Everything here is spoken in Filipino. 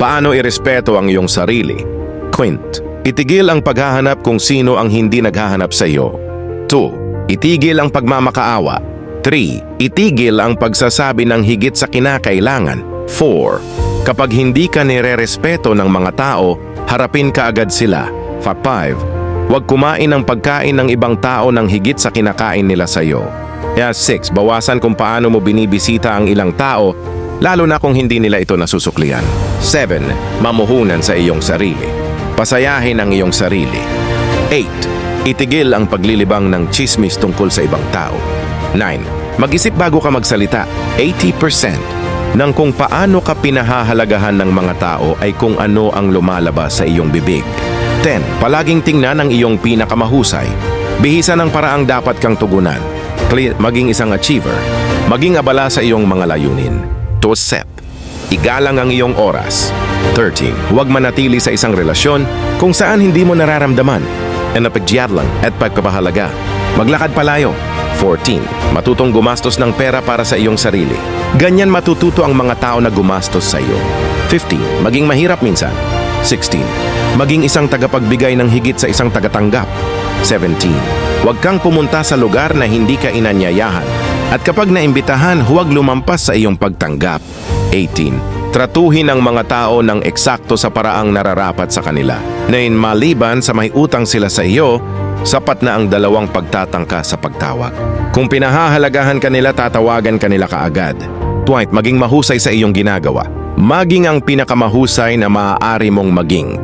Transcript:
Paano irespeto ang iyong sarili? Quint, itigil ang paghahanap kung sino ang hindi naghahanap sa iyo. 2. Itigil ang pagmamakaawa. 3. Itigil ang pagsasabi ng higit sa kinakailangan. 4. Kapag hindi ka nire-respeto ng mga tao, harapin ka agad sila. 5. Huwag kumain ng pagkain ng ibang tao ng higit sa kinakain nila sa iyo. Kaya 6. Bawasan kung paano mo binibisita ang ilang tao, lalo na kung hindi nila ito nasusuklian. 7. Mamuhunan sa iyong sarili. Pasayahin ang iyong sarili. 8. Itigil ang paglilibang ng chismis tungkol sa ibang tao. 9. Mag-isip bago ka magsalita. 80% ng kung paano ka pinahahalagahan ng mga tao ay kung ano ang lumalabas sa iyong bibig. 10. Palaging tingnan ang iyong pinakamahusay. Bihisa ng paraang dapat kang tugunan. Maging isang achiever. Maging abala sa iyong mga layunin. To accept. Igalang ang iyong oras. 13. Huwag manatili sa isang relasyon kung saan hindi mo nararamdaman. And lang at pagkabahalaga. Maglakad palayo. 14. Matutong gumastos ng pera para sa iyong sarili. Ganyan matututo ang mga tao na gumastos sa iyo. 15. Maging mahirap minsan. 16. Maging isang tagapagbigay ng higit sa isang tagatanggap. 17. Huwag kang pumunta sa lugar na hindi ka inanyayahan. At kapag naimbitahan, huwag lumampas sa iyong pagtanggap. 18. Tratuhin ang mga tao ng eksakto sa paraang nararapat sa kanila. Nain maliban sa may utang sila sa iyo, sapat na ang dalawang pagtatangka sa pagtawag. Kung pinahahalagahan kanila, tatawagan kanila kaagad. Dwight, maging mahusay sa iyong ginagawa. Maging ang pinakamahusay na maaari mong maging.